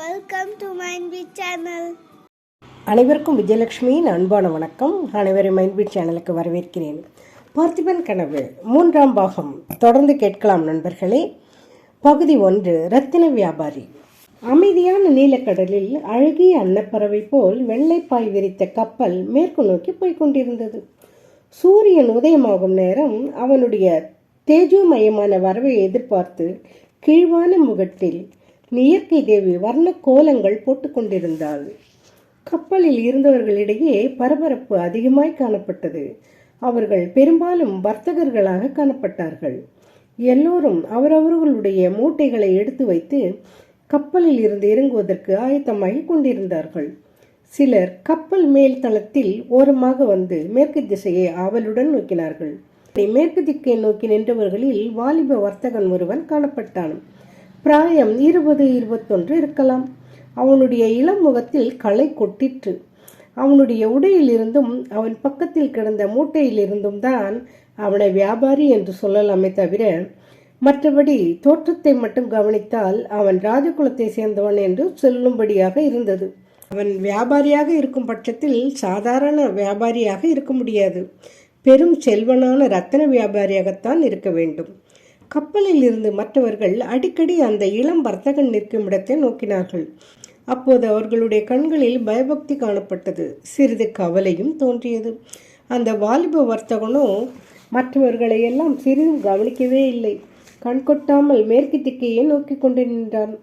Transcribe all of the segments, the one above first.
Welcome to mind Beat channel அனைவருக்கும் விஜயலட்சுமியின் அன்பான வணக்கம். அனைவரும் மைண்ட்பீட் சேனலுக்கு வரவேற்கிறேன். பார்த்திபன் கனவு மூன்றாம் பாகம். தொடர்ந்து கேட்கலாம் நண்பர்களே. பகுதி ஒன்று ரத்தின வியாபாரி. அமைதியான நீலக்கடலில் அழகிய அன்னப்பறவை போல் வெள்ளைப்பாய் விரித்த கப்பல் மேற்கு நோக்கி போய்கொண்டிருந்தது. சூரியன் உதயமாகும் நேரம் அவனுடைய தேஜோமயமான வரவை எதிர்பார்த்து கீழ்வான முகத்தில் இயற்கை தேவி வர்ண கோலங்கள் போட்டுக்கொண்டிருந்தாள் கப்பலில் இருந்தவர்களிடையே பரபரப்பு அதிகமாய் காணப்பட்டது. அவர்கள் பெரும்பாலும் வர்த்தகர்களாக காணப்பட்டார்கள். எல்லோரும் அவரவர்களுடைய மூட்டைகளை எடுத்து வைத்து கப்பலில் இருந்து இறங்குவதற்கு ஆயத்தமாகி கொண்டிருந்தார்கள். சிலர் கப்பல் மேல் தளத்தில் ஓரமாக வந்து மேற்கு திசையை ஆவலுடன் நோக்கினார்கள். மேற்கு திக்கை நோக்கி நின்றவர்களில் வாலிப வர்த்தகன் ஒருவன் காணப்பட்டான். பிராயம் இருபது இருபத்தொன்று இருக்கலாம். அவனுடைய இளம் முகத்தில் களை கொட்டிற்று. அவனுடைய உடையிலிருந்தும் அவன் பக்கத்தில் கிடந்த மூட்டையிலிருந்தும் தான் அவனை வியாபாரி என்று சொல்லலாமே தவிர மற்றபடி தோற்றத்தை மட்டும் கவனித்தால் அவன் ராஜகுலத்தை சேர்ந்தவன் என்று சொல்லும்படியாக இருந்தது. அவன் வியாபாரியாக இருக்கும் பட்சத்தில் சாதாரண வியாபாரியாக இருக்க முடியாது. பெரும் செல்வனான ரத்தன வியாபாரியாகத்தான் இருக்க வேண்டும். கப்பலில் இருந்து மற்றவர்கள் அடிக்கடி அந்த இளம் வர்த்தகன் நிற்கும் இடத்தை நோக்கினார்கள். அப்போது அவர்களுடைய கண்களில் பயபக்தி காணப்பட்டது. சிறிது கவலையும் தோன்றியது. அந்த வாலிப வர்த்தகனோ மற்றவர்களை எல்லாம் சிறிதும் கவனிக்கவே இல்லை. கண் கொட்டாமல் மேற்கு திக்கையே நோக்கி கொண்டு நின்றான்.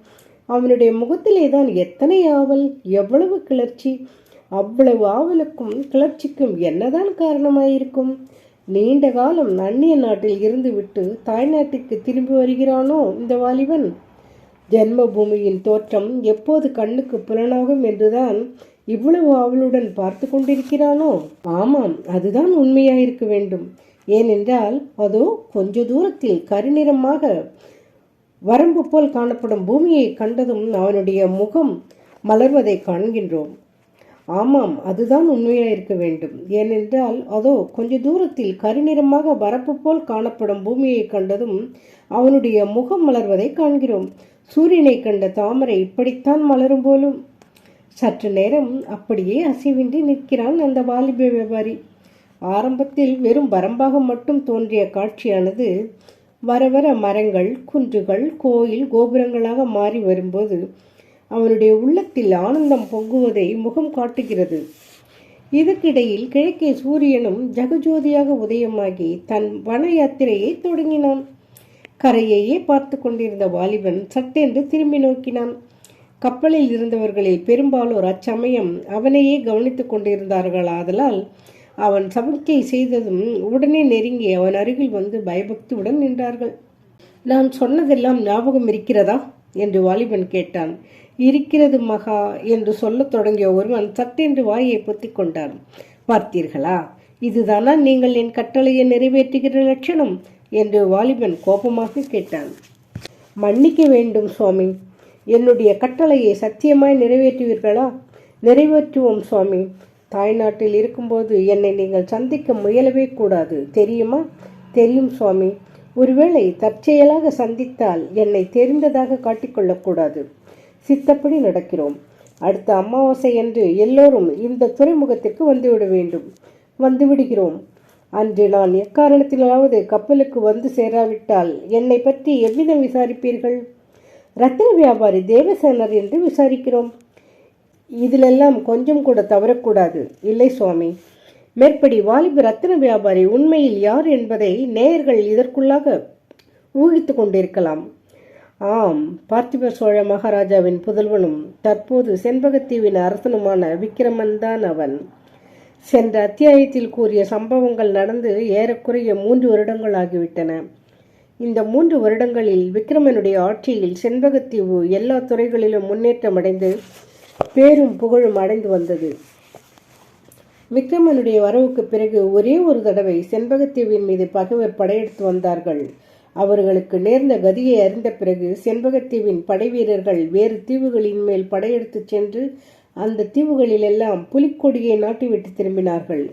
அவனுடைய முகத்திலே தான் எத்தனை ஆவல் எவ்வளவு கிளர்ச்சி. அவ்வளவு ஆவலுக்கும் கிளர்ச்சிக்கும் என்னதான் காரணமாயிருக்கும்? நீண்ட காலம் அந்நிய நாட்டில் இருந்துவிட்டு தாய்நாட்டிற்கு திரும்பி வருகிறானோ இந்த வாலிபன்? ஜென்மபூமியின் தோற்றம் எப்போது கண்ணுக்கு புலனாகும் என்றுதான் இவ்வளவு ஆவலுடன் பார்த்து கொண்டிருக்கிறானோ? ஆமாம் அதுதான் உண்மையாயிருக்க வேண்டும். ஏனென்றால் அதோ கொஞ்ச தூரத்தில் கருநிறமாக வரம்பு போல் காணப்படும் பூமியை கண்டதும் அவனுடைய முகம் மலர்வதை காண்கின்றோம். ஆமாம் அதுதான் உண்மையாக இருக்க வேண்டும். ஏனென்றால் அதோ கொஞ்ச தூரத்தில் கருநிறமாக வரப்பு போல் காணப்படும் பூமியை கண்டதும் அவனுடைய முகம் மலர்வதை காண்கிறோம். சூரியனை கண்ட தாமரை இப்படித்தான் மலரும் போலும். சற்று நேரம் அப்படியே அசைவின்றி நிற்கிறான் அந்த வாலிப வியாபாரி. ஆரம்பத்தில் வெறும் வரம்பாக மட்டும் தோன்றிய காட்சியானது வர வர மரங்கள் குன்றுகள் கோயில் கோபுரங்களாக மாறி வரும்போது அவனுடைய உள்ளத்தில் ஆனந்தம் பொங்குவதை முகம் காட்டுகிறது. இதற்கிடையில் கிழக்கே சூரியனும் ஜகஜோதியாக உதயமாகி தன் வன யாத்திரையை தொடங்கினான். கரையையே பார்த்து கொண்டிருந்த வாலிபன் சட்டென்று திரும்பி நோக்கினான். கப்பலில் இருந்தவர்களில் பெரும்பாலோர் அச்சமயம் அவனையே கவனித்துக் கொண்டிருந்தார்கள். ஆதலால் அவன் சமிக்கை செய்ததும் உடனே நெருங்கி அவன் அருகில் வந்து பயபக்தியுடன் நின்றார்கள். நான் சொன்னதெல்லாம் ஞாபகம் இருக்கிறதா? என்று வாலிபன் கேட்டான். இருக்கிறது மகா என்று சொல்லத் தொடங்கிய ஒருவன் சட்டென்று வாயை பொத்தி கொண்டான். பார்த்தீர்களா? இதுதானா நீங்கள் என் கட்டளையை நிறைவேற்றுகிற லட்சணம்? என்று வாலிபன் கோபமாக கேட்டான். மன்னிக்க வேண்டும் சுவாமி. என்னுடைய கட்டளையை சத்தியமாய் நிறைவேற்றுவீர்களா? நிறைவேற்றுவோம் சுவாமி. தாய்நாட்டில் இருக்கும்போது என்னை நீங்கள் சந்திக்க முயலவே கூடாது தெரியுமா? தெரியும் சுவாமி. ஒருவேளை தற்செயலாக சந்தித்தால் என்னை தெரிந்ததாக காட்டிக்கொள்ளக்கூடாது சித்தப்படி நடக்கிறோம். அடுத்த அமாவாசை அன்று எல்லோரும் இந்த துறைமுகத்திற்கு வந்துவிட வேண்டும். வந்துவிடுகிறோம். அன்று நான் எக்காரணத்திலாவது கப்பலுக்கு வந்து சேராவிட்டால் என்னை பற்றி எவ்விதம் விசாரிப்பீர்கள்? ரத்தின வியாபாரி தேவசேனர் என்று விசாரிக்கிறோம். இதிலெல்லாம் கொஞ்சம் கூட தவறக்கூடாது. இல்லை சுவாமி. மேற்படி வாலிப ரத்தின வியாபாரி உண்மையில் யார் என்பதை நேயர்கள் இதற்குள்ளாக ஊகித்து கொண்டிருக்கலாம். ஆம் பார்த்திப சோழ மகாராஜாவின் புதல்வனும் தற்போது செண்பகத்தீவின் அரசனுமான விக்கிரமன்தான் அவன். சென்ற அத்தியாயத்தில் கூறிய சம்பவங்கள் நடந்து ஏறக்குறைய மூன்று வருடங்கள் ஆகிவிட்டன இந்த மூன்று வருடங்களில் விக்ரமனுடைய ஆட்சியில் செண்பகத்தீவு எல்லா துறைகளிலும் முன்னேற்றம் அடைந்து பேரும் புகழும் அடைந்து வந்தது. விக்ரமனுடைய வரவுக்கு பிறகு ஒரே ஒரு தடவை செண்பகத்தீவின் மீது பகைவர் படையெடுத்து வந்தார்கள். அவர்களுக்கு நேர்ந்த கதியை அறிந்த பிறகு செண்பகத்தீவின் படைவீரர்கள் வேறு தீவுகளின் மேல் படையெடுத்து சென்று அந்த தீவுகளிலெல்லாம் புலிக்கொடியை நாட்டிவிட்டு திரும்பினார்கள்.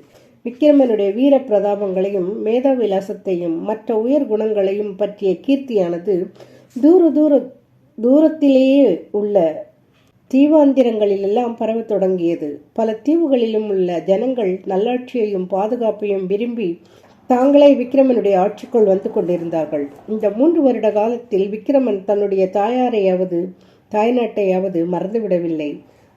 விக்கிரமனுடைய வீர பிரதாபங்களையும் மேதாவிலாசத்தையும் மற்ற உயர் குணங்களையும் பற்றிய கீர்த்தியானது தூர தூர தூரத்திலேயே உள்ள தீவாந்திரங்களிலெல்லாம் பரவத் தொடங்கியது. பல தீவுகளிலும் உள்ள ஜனங்கள் நல்லாட்சியையும் பாதுகாப்பையும் விரும்பி தாங்களே விக்கிரமனுடைய ஆட்சிக்குள் வந்து கொண்டிருந்தார்கள். இந்த மூன்று வருட காலத்தில் விக்கிரமன் தன்னுடைய தாயாரையாவது தாய்நாட்டையாவது மறந்துவிடவில்லை.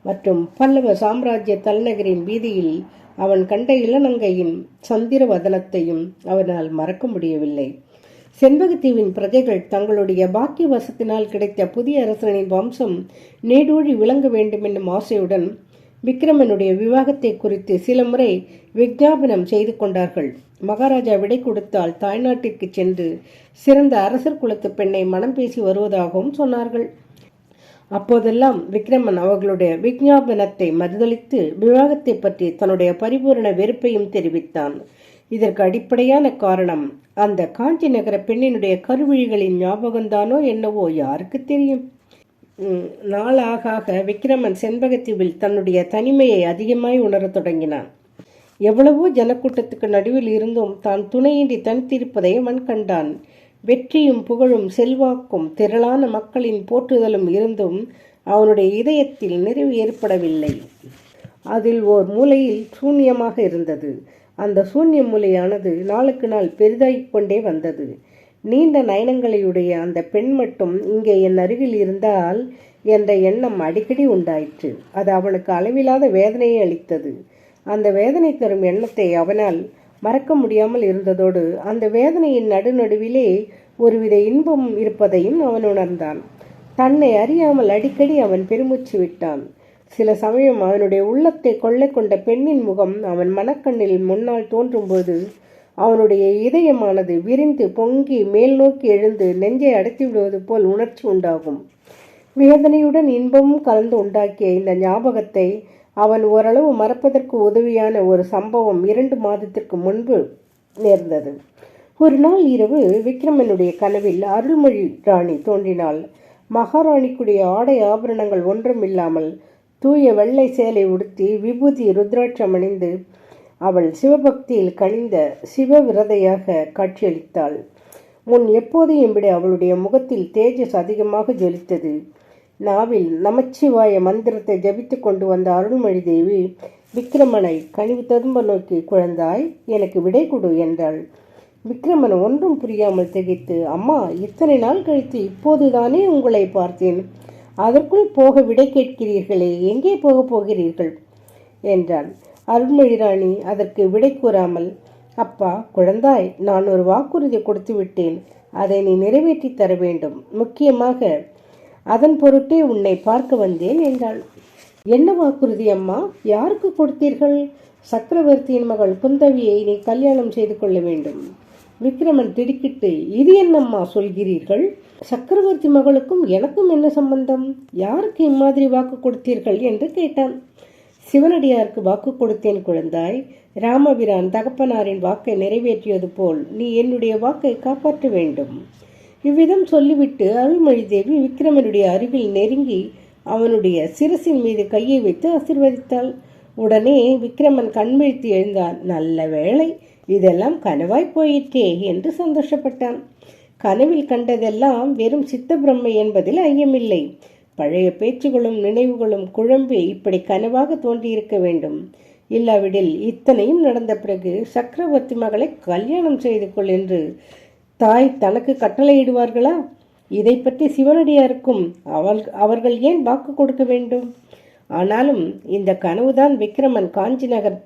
மற்றும் பல்லவ சாம்ராஜ்ய தலைநகரின் வீதியில் அவன் கண்ட இளநங்கையின் சந்திர வதனத்தையும் அவனால் மறக்க முடியவில்லை. செண்பகத்தீவின் பிரஜைகள் தங்களுடைய பாக்கிய வசத்தினால் கிடைத்த புதிய அரசனின் வம்சம் நீடூழி விளங்க வேண்டும் என்னும் ஆசையுடன் விக்ரமனுடைய விவாகத்தை குறித்து சில முறை விஜாபனம் செய்து கொண்டார்கள். மகாராஜா விடை கொடுத்தால் தாய்நாட்டிற்கு சென்று சிறந்த அரசர் குலத்து பெண்ணை மனம் பேசி வருவதாகவும் சொன்னார்கள். அப்போதெல்லாம் விக்ரமன் அவர்களுடைய விஞ்ஞாபனத்தை மறுதளித்து விவாகத்தை பற்றி தன்னுடைய பரிபூரண வெறுப்பையும் தெரிவித்தான். இதற்கு அடிப்படையான காரணம் அந்த காஞ்சி நகர பெண்ணினுடைய கருவிழிகளின் ஞாபகம்தானோ என்னவோ யாருக்கு தெரியும்? நாளாக விக்ரமன் செண்பகத்தீவில் தன்னுடைய தனிமையை அதிகமாய் உணரத் தொடங்கினான். எவ்வளவோ ஜனக்கூட்டத்துக்கு நடுவில் இருந்தும் தான் துணையின்றி தனித்திருப்பதை அவன் கண்டான். வெற்றியும் புகழும் செல்வாக்கும் திரளான மக்களின் போற்றுதலும் இருந்தும் அவனுடைய இதயத்தில் நிறைவு ஏற்படவில்லை. அதில் ஓர் மூலையில் சூன்யமாக இருந்தது. அந்த சூன்ய மூலையானது நாளுக்கு நாள் பெரிதாகிக் கொண்டே வந்தது. நீண்ட நயனங்களையுடைய அந்த பெண் மட்டும் இங்கே என் அருகில் இருந்தால் என்ற எண்ணம் அடிக்கடி உண்டாயிற்று. அது அவனுக்கு அளவில்லாத வேதனையை அளித்தது. அந்த வேதனை தரும் எண்ணத்தை அவனால் மறக்க முடியாமல் இருந்ததோடு அந்த வேதனையின் நடுநடுவிலே ஒருவித இன்பம் இருப்பதையும் அவன் உணர்ந்தான். தன்னை அறியாமல் அடிக்கடி அவன் பெருமூச்சு விட்டான். சில சமயம் அவனுடைய உள்ளத்தை கொள்ளை கொண்ட பெண்ணின் முகம் அவன் மனக்கண்ணில் முன்னால் தோன்றும்போது அவனுடைய இதயமானது விரிந்து பொங்கி மேல் நோக்கி எழுந்து நெஞ்சை அடைத்து விடுவது போல் உணர்ச்சி உண்டாகும். வேதனையுடன் இன்பமும் கலந்து உண்டாக்கிய இந்த ஞாபகத்தை அவன் ஓரளவு மறப்பதற்கு உதவியான ஒரு சம்பவம் இரண்டு மாதத்திற்கு முன்பு நேர்ந்தது. ஒரு நாள் இரவு விக்ரமனுடைய கனவில் அருள்மொழி ராணி தோன்றினாள். மகாராணிக்குடைய ஆடை ஆபரணங்கள் ஒன்றும் இல்லாமல் தூய வெள்ளை சேலை உடுத்தி விபூதி ருத்ராட்சம் அணிந்து அவள் சிவபக்தியில் கனிந்த சிவவிரதையாக காட்சியளித்தாள். முன் எப்போதையும் விட அவளுடைய முகத்தில் தேஜஸ் அதிகமாக ஜொலித்தது. நாவில் நமச்சிவாய மந்திரத்தை ஜபித்து கொண்டு வந்த அருள்மொழி தேவி விக்ரமனை கனிவு ததும்ப நோக்கி குழந்தாய் எனக்கு விடை கொடு என்றாள். விக்ரமன் ஒன்றும் புரியாமல் திகைத்து அம்மா இத்தனை நாள் கழித்து இப்போதுதானே உங்களை பார்த்தேன். அதற்குள் போக விடை கேட்கிறீர்களே எங்கே போகப் போகிறீர்கள்? என்றான். அருள்மொழிராணி அதற்கு விடை கூறாமல் அப்பா குழந்தாய் நான் ஒரு வாக்குறுதி கொடுத்து விட்டேன் அதை நீ நிறைவேற்றி தர வேண்டும். முக்கியமாக அதன் பொருட்டே உன்னை பார்க்க வந்தேன் என்றாள். என்ன வாக்குறுதி அம்மா? யாருக்கு கொடுத்தீர்கள்? சக்கரவர்த்தியின் மகள் குந்தவியை நீ கல்யாணம் செய்து கொள்ள வேண்டும். விக்ரமன் திடுக்கிட்டு இது என்னம்மா சொல்கிறீர்கள்? சக்கரவர்த்தி மகளுக்கும் எனக்கும் என்ன சம்பந்தம்? யாருக்கு இம்மாதிரி வாக்கு கொடுத்தீர்கள்? என்று கேட்டான். சிவனடியாருக்கு வாக்கு கொடுத்தேன் குழந்தாய். ராமபிரான் தகப்பனாரின் வாக்கை நிறைவேற்றியது போல் நீ என்னுடைய வாக்கை காப்பாற்ற வேண்டும். இவ்விதம் சொல்லிவிட்டு அருள்மொழி தேவி விக்ரமனுடைய அருகில் நெருங்கி அவனுடைய சிரசின் மீது கையை வைத்து ஆசிர்வதித்தாள். உடனே விக்ரமன் கண்விழித்து எழுந்தான் நல்ல வேளை இதெல்லாம் கனவாய் போயிற்றே என்று சந்தோஷப்பட்டான். கனவில் கண்டதெல்லாம் வெறும் சித்த பிரம்மை என்பதில் ஐயமில்லை. பழைய பேச்சுகளும் நினைவுகளும் குழம்பி இப்படி கனவாக தோன்றியிருக்க வேண்டும். இல்லாவிடில் இத்தனையும் நடந்த பிறகு சக்கரவர்த்தி மகளை கல்யாணம் செய்து கொள் என்று தாய் தனக்கு கட்டளையிடுவார்களா? இதை பற்றி சிவனடியாருக்கும் அவள் அவர்கள் ஏன் வாக்கு கொடுக்க வேண்டும்? ஆனாலும் இந்த கனவுதான் விக்ரமன் காஞ்சி நகர்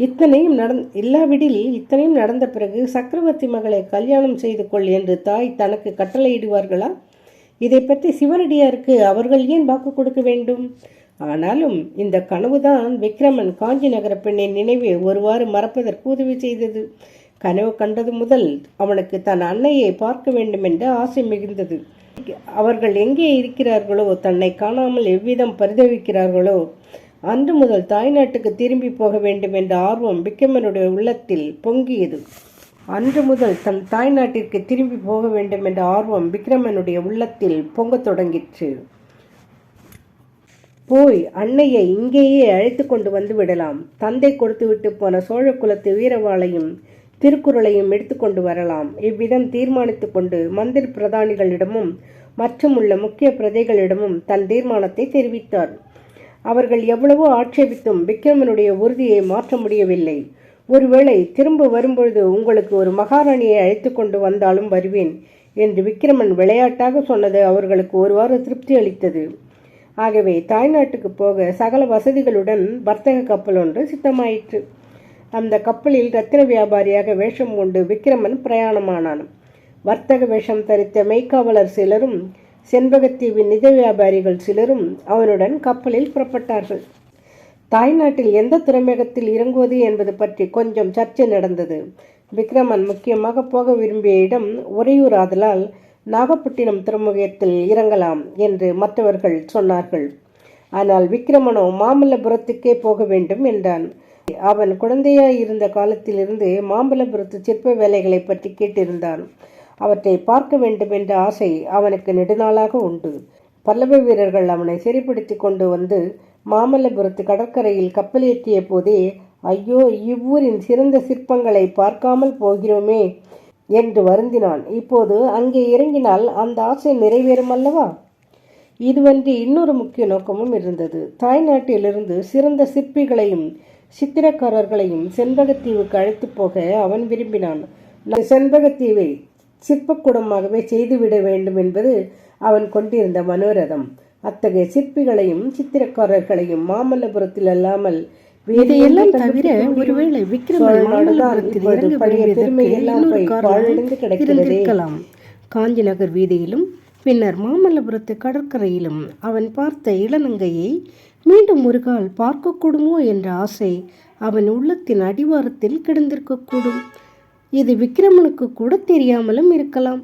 இத்தனையும் நடந் இல்லாவிடில் இத்தனையும் நடந்த பிறகு சக்கரவர்த்தி மகளை கல்யாணம் செய்து கொள் என்று தாய் தனக்கு கட்டளையிடுவார்களா? இதை பற்றி சிவனடியாருக்கு அவர்கள் ஏன் வாக்கு கொடுக்க வேண்டும்? ஆனாலும் இந்த கனவுதான் விக்ரமன் காஞ்சி நகர பெண்ணின் நினைவை ஒருவாறு மறப்பதற்கு உதவி செய்தது. கனவு கண்டது முதல் அவனுக்கு தன் அன்னையை பார்க்க வேண்டும் என்ற ஆசை மிகுந்தது. அவர்கள் எங்கே இருக்கிறார்களோ தன்னை காணாமல் எவ்விதம் பரிதவிக்கிறார்களோ அன்று முதல் தாய்நாட்டுக்கு திரும்பி போக வேண்டும் என்ற ஆர்வம் விக்ரமனுடைய உள்ளத்தில் பொங்கியது. அன்று முதல் தன் தாய்நாட்டிற்கு திரும்பி போக வேண்டும் என்ற ஆர்வம் விக்ரமனுடைய உள்ளத்தில் பொங்கத் தொடங்கிற்று. போய் அன்னையை இங்கேயே அழைத்து கொண்டு வந்து விடலாம். தந்தை கொடுத்துவிட்டு போன சோழ குலத்து வீரவாளையும் திருக்குறளையும் எடுத்துக்கொண்டு வரலாம். இவ்விதம் தீர்மானித்துக் கொண்டு மந்திரி பிரதானிகளிடமும் மற்றும் உள்ள முக்கிய பிரஜைகளிடமும் தன் தீர்மானத்தை தெரிவித்தார். அவர்கள் எவ்வளவோ ஆட்சேபித்தும் விக்ரமனுடைய உறுதியை மாற்ற முடியவில்லை. ஒருவேளை திரும்ப வரும்பொழுது உங்களுக்கு ஒரு மகாராணியை அழைத்து கொண்டு வந்தாலும் வருவேன் என்று விக்ரமன் விளையாட்டாக சொன்னது அவர்களுக்கு ஒருவாறு திருப்தி அளித்தது. ஆகவே தாய்நாட்டுக்கு போக சகல வசதிகளுடன் வர்த்தக கப்பல் ஒன்று சித்தமாயிற்று. அந்த கப்பலில் ரத்தின வியாபாரியாக வேஷம் கொண்டு விக்ரமன் பிரயாணமானான். வர்த்தக வேஷம் தரித்த மெய்க்காவலர் சிலரும் செண்பகத்தீவின் நிஜ வியாபாரிகள் சிலரும் அவனுடன் கப்பலில் புறப்பட்டார்கள். தாய்நாட்டில் எந்த துறைமுகத்தில் இறங்குவது என்பது பற்றி கொஞ்சம் சர்ச்சை நடந்தது. விக்ரமன் முக்கியமாக போக விரும்பிய இடம் உறையூர் ஆதலால் நாகப்பட்டினம் துறைமுகத்தில் இறங்கலாம் என்று மற்றவர்கள் சொன்னார்கள். ஆனால் விக்ரமனோ மாமல்லபுரத்துக்கே போக வேண்டும் என்றான். அவன் குழந்தையாய் இருந்த காலத்திலிருந்து மாமல்லபுரத்து சிற்ப வேலைகளை பற்றி கேட்டிருந்தான். அவற்றை பார்க்க வேண்டும் என்ற ஆசை அவனுக்கு நெடுநாளாக உண்டு. பல்லவ வீரர்கள் அவனை சிறைப்படுத்தி கொண்டு வந்து மாமல்லபுரத்து கடற்கரையில் கப்பலேற்றிய போதே ஐயோ இவ்வூரின் சிறந்த சிற்பங்களை பார்க்காமல் போகிறோமே என்று வருந்தினான். இப்போது அங்கே இறங்கினால் அந்த ஆசை நிறைவேறும் அல்லவா இதுவன்றி இன்னொரு முக்கிய நோக்கமும் இருந்தது. தாய்நாட்டிலிருந்து சிறந்த சிற்பிகளையும் சித்திரக்காரர்களையும் செண்பகத்தீவுக்கு அழைத்து போக அவன் விரும்பினான். செண்பகத்தீவை சிற்பக்கூடமாகவே செய்துவிட வேண்டும் என்பது அவன் கொண்டிருந்த மனோரதம். அத்தகைய சிற்பிகளையும் சித்திரக்காரர்களையும் மாமல்லபுரத்தில் அல்லாமல் இதையெல்லாம் தவிர ஒருவேளை விக்ரமன் மாமல்லபுரத்தில் இறங்க பழைய பெருமை விரும்பியதற்கு எல்லாம் இன்னொரு போய் காரணம் பாழடைந்து கிடக்கிறதே. இருந்திருக்கலாம். காஞ்சி நகர் வீதியிலும் பின்னர் மாமல்லபுரத்து கடற்கரையிலும் அவன் பார்த்த இளநங்கையை மீண்டும் ஒரு கால் பார்க்கக்கூடுமோ என்ற ஆசை அவன் உள்ளத்தின் அடிவாரத்தில் கிடந்திருக்கக்கூடும். இது விக்ரமனுக்கு கூட தெரியாமலும் இருக்கலாம்.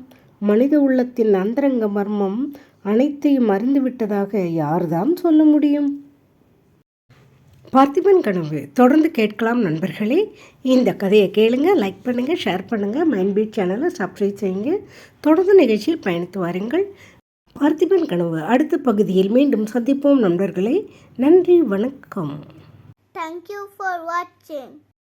மனித உள்ளத்தின் அந்தரங்க மர்மம் அனைத்தையும் அறிந்துவிட்டதாக யார்தான் சொல்ல முடியும்? பார்த்திபன் கனவு தொடர்ந்து கேட்கலாம் நண்பர்களே. இந்த கதையை கேளுங்க லைக் பண்ணுங்கள் ஷேர் பண்ணுங்கள் மைண்ட் பீட் சேனலை சப்ஸ்கிரைப் செய்யுங்க. தொடர்ந்து நிகழ்ச்சியில் பயணித்து வாருங்கள். பார்த்திபன் கனவு அடுத்த பகுதியில் மீண்டும் சந்திப்போம் நண்பர்களே. நன்றி வணக்கம். தேங்க்யூ ஃபார் வாட்சிங்.